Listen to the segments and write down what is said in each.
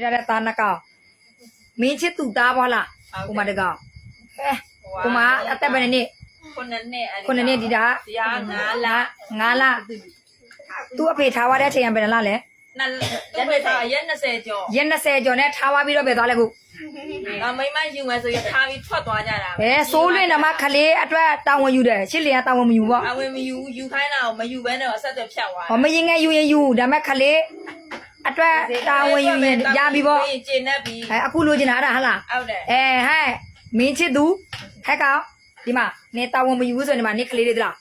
ပြရတဲ့သားနှစ်ကောင်မင်းချစ်သူသားဘွားလားကိုမတကောင်ဟဲကိုမအသက်ဘယ်နှစ်နှစ်ခုနှစ်နှစ်အဲ့ခုနှစ်နှစ်ဒီတာတရား9လငါးလသူ့အဖေထားသွားတဲ့အချိန်ကဘယ်နှလလဲနှစ်ရက်20ရက်20ကျော်ရက်20ကျော်နဲ့ထားသွားပြီးတော့ပဲသွားလဲခုငါမိမယူမယ်ဆိုရထားပြီးထွက်သွားကြတာဘယ်ဆိုးလွင့်တော့မှခလေးအတွက်တာဝန်ယူတယ်ရှစ်လျာတာဝန်မယူပေါ့အဝင်မယူယူခိုင်းတာကိုမယူဘဲနဲ့အဆက်အသွယ်ဖြတ်သွားဟောမရင်ငယ်ယူရင်ယူဒါပေမဲ့ခလေး အတွက်တာဝန်ယူရင်ရပြီပေါ့ကျင်းနေပြီအဲအခုလိုချင်တာအဲ့ဒါဟလားဟုတ်တယ်အဲဟဲ့မင်းချစ်သူဟဲ့ကောင်ဒီမှာနေတာဝန်မယူဘူးဆိုရင်ဒီမှာနေကလေးလေးသလား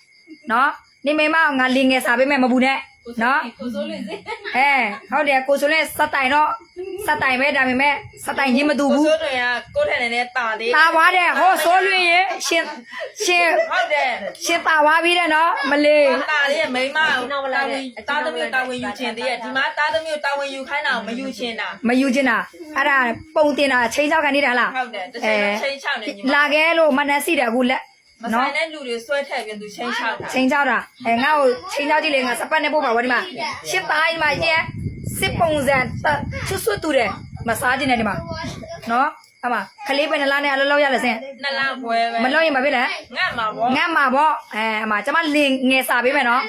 နော်နေမိမကငါလင်ငယ်စားပေးမယ်မဘူးနဲ့နော်ကိုစိုးလေးစေအဲဟုတ်တယ်ကိုဆိုလဲစက်တိုင်တော့စက်တိုင်ပဲဒါပေမဲ့စက်တိုင်ချင်းမတူကိုဘူးစိုးတွေကကိုထန်နေတဲ့တာသေးတာဝါတဲ့ဟောဆိုးလွင်ရင် ရှင်ရှင်ဟုတ်တယ်ရှင်တာဝါပြီးတဲ့နော်မလေးတာလေးမိမကိုတာဝန်တာသမီးတာဝန်ယူခြင်းတည်းဒီမှာတာသမီးတာဝန်ယူခိုင်းတာကိုမယူခြင်းတာမယူချင်တာအဲ့ဒါပုံတင်တာချိန်ချောက်ခံနေတာလားဟုတ်တယ်တစ်ချိန်ချင်းချောက်နေညီမလာခဲ့လို့မနက်စီတယ်အခုလက်မဆိုင်တဲ့လူတွေဆွဲထည့်ပြီးသူချင်းချောက်တာချိန်ချောက်တာအဲငါ့ကိုချိန်ချောက်ကြည့်လေငါစပတ်နဲ့ပို့ပါဘောဒီမှာရှစ်သားဒီမှာရဲ့စစ်ပုံစံဆွတ်ဆွတ်တူတယ်မစားခြင်းနဲ့ဒီမှာနော် အမခလေးပဲနလားနဲ့အလုံးလုံးရလဲစင်နှစ်လပွဲပဲမလုံးရင်မဖြစ်လဲငတ်မှာပေါ့ငတ်မှာပေါ့အဲအမကျမလင်ငယ်စားပေးမယ်နော်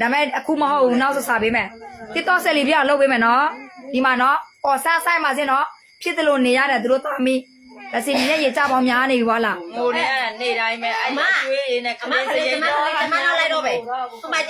ဒါပေမဲ့အခုမဟုတ်ဘူးနောက်ဆိုစားပေးမယ်တစ်တော့ဆက်လီပြလုပ်ပေးမယ်နော်ဒီမှာနော်အော်ဆန်းဆိုင်ပါစင်နော်ဖြစ်တယ်လို့နေရတယ်သူတို့သားမိလက်စီနဲ့ရေကြပေါင်းများနေပြီွာလားငိုနေရနေတိုင်းပဲအဲ့ဒီကျွေးရင်းနဲ့ကအမလေးကစလေးရိကျတ်မကလေးကျမလောက်လိုက်တော့ပဲဟိုမှာကြ